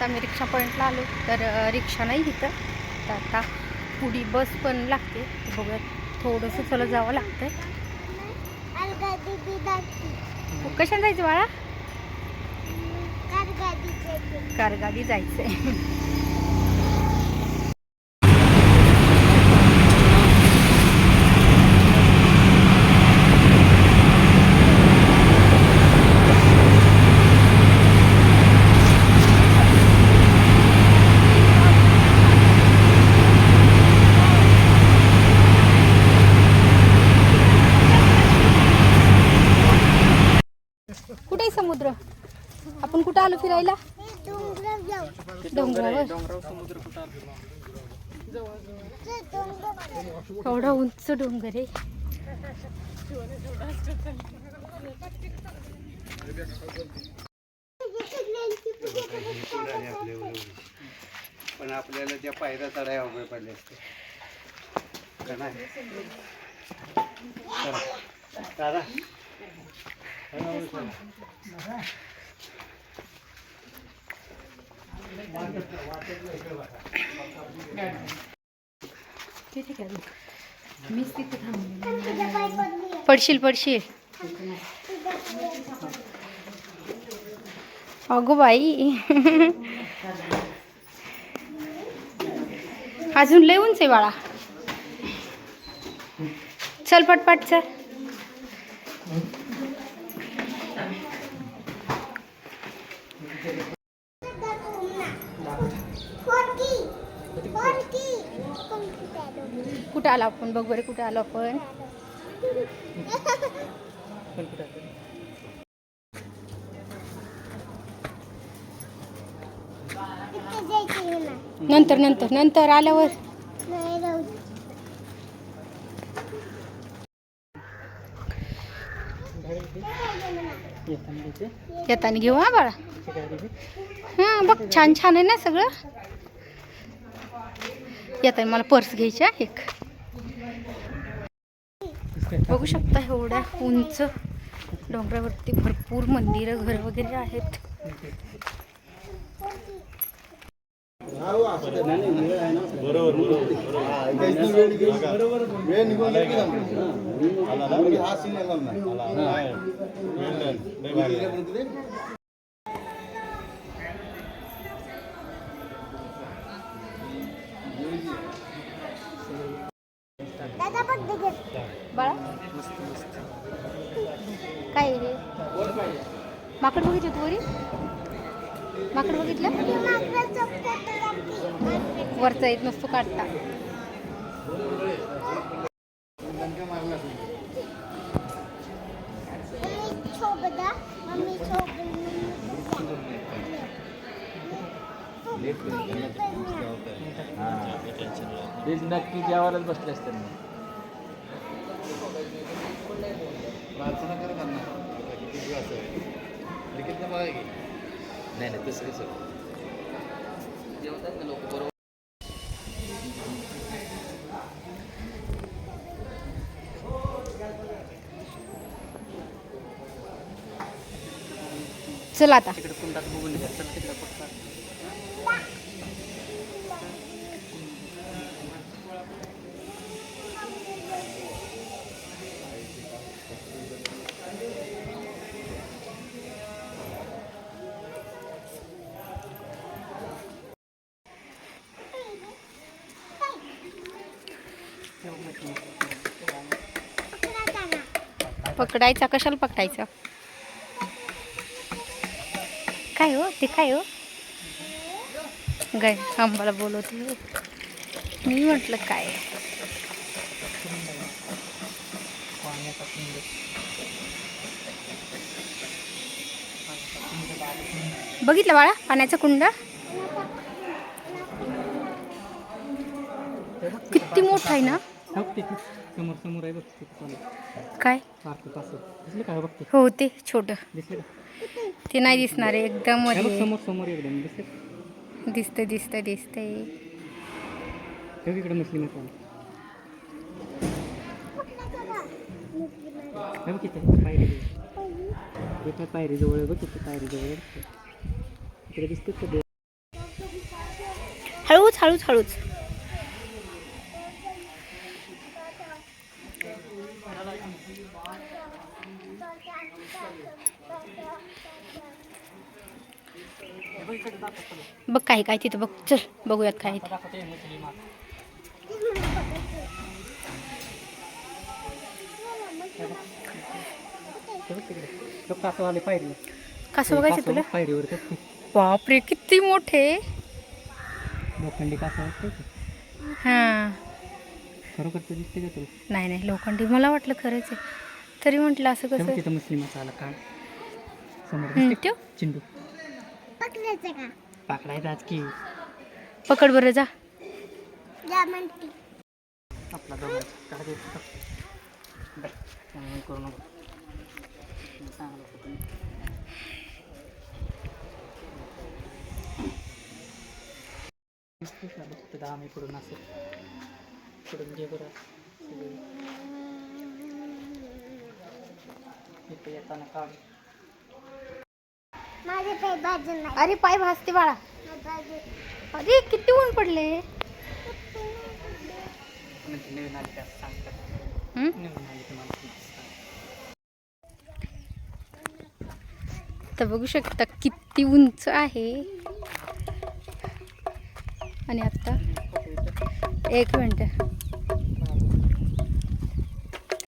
आता आम्ही रिक्षा पॉईंटला आलो तर रिक्षा नाही इथं तर आता पुढी बस पण लागते. तर बघूयात थोडंसं चला जावं लागतंय. कशाने जायचं बाळा? कारगाडी जायचंय. कुठे कुठं आलो फिरायला? डोंगरावर. एवढा उंच डोंगर आहे. पण आपल्याला त्या पायऱ्या चढायला उभे पडले असते दादा तिथे काय मीच तिथे थांबले पडशील पडशील. अगो बाई. अजून लय उंच आहे बाळा. चल पटपट चल. आलो आपण बघ बरं कुठे आलो आपण. नंतर नंतर नंतर आल्यावर. येताना घेऊ हा बाळा. हां बघ छान छान आहे ना सगळं. येताना मला पर्स घ्यायची आहे एक. बघू शकता एवढ्या उंच डोंगरावरती भरपूर मंदिरं घर वगैरे आहेत बरोबर काय हे माकड बघितलं तू वरी? माकड बघितलं? वरचा येत नसतो काढता. नक्की जेवायलाच बसले असते प्रार्थना करा त्यांना. किती दिवस आहे. लिखित बघा की. नाही नाही तसं कसं जेवतात ना लोक बरोबर चल आता पकडायचा? कशाला पकडायचा? काय हो? ते काय हो? गाय आंबाला बोलवते. मी म्हटलं काय? बघितलं बाळा पाण्याचा कुंड? किती मोठा आहे ना? समोर समोर आहे काय? दिसले बघते. हो ते छोट. दिसले का? ते नाही दिसणार आहे एकदम हे बघमध्ये समोर समोर एकदम. दिसले दिसतंय दिसतंय दिसतंय. हे हे बघ पायरी जवळ आहे बघ इथे पायरी जवळ आहे. इकडे दिसते का? हळूच हळूच हळूच. बघ काय काय तिथं बघ. चल बघूयात काय कसं बघायचं तुला? पायरीवर बापरे किती मोठे. लोखंडी कासव असते दिसते का तुला नाही नाही लोखंडी. मला वाटलं खरंच आहे. तरी म्हटलं असं कसं? तिथं मुस्लिमाचा आला का समोर हम्म, दिसते ठेव. चिंडू. पाकडायचा आज की. पकड बरं जा. आपला दोघांचा काय देतो बरं, त्यामुळे करू नको. चांगलं फक्त दहा मी पडून असेल पडून घे बरं. इथं येताना काढ. अरे पाय भासते बाळा. अरे किती ऊन पडले. तर बघू शकता किती उंच आहे. आणि आता एक मिनटं.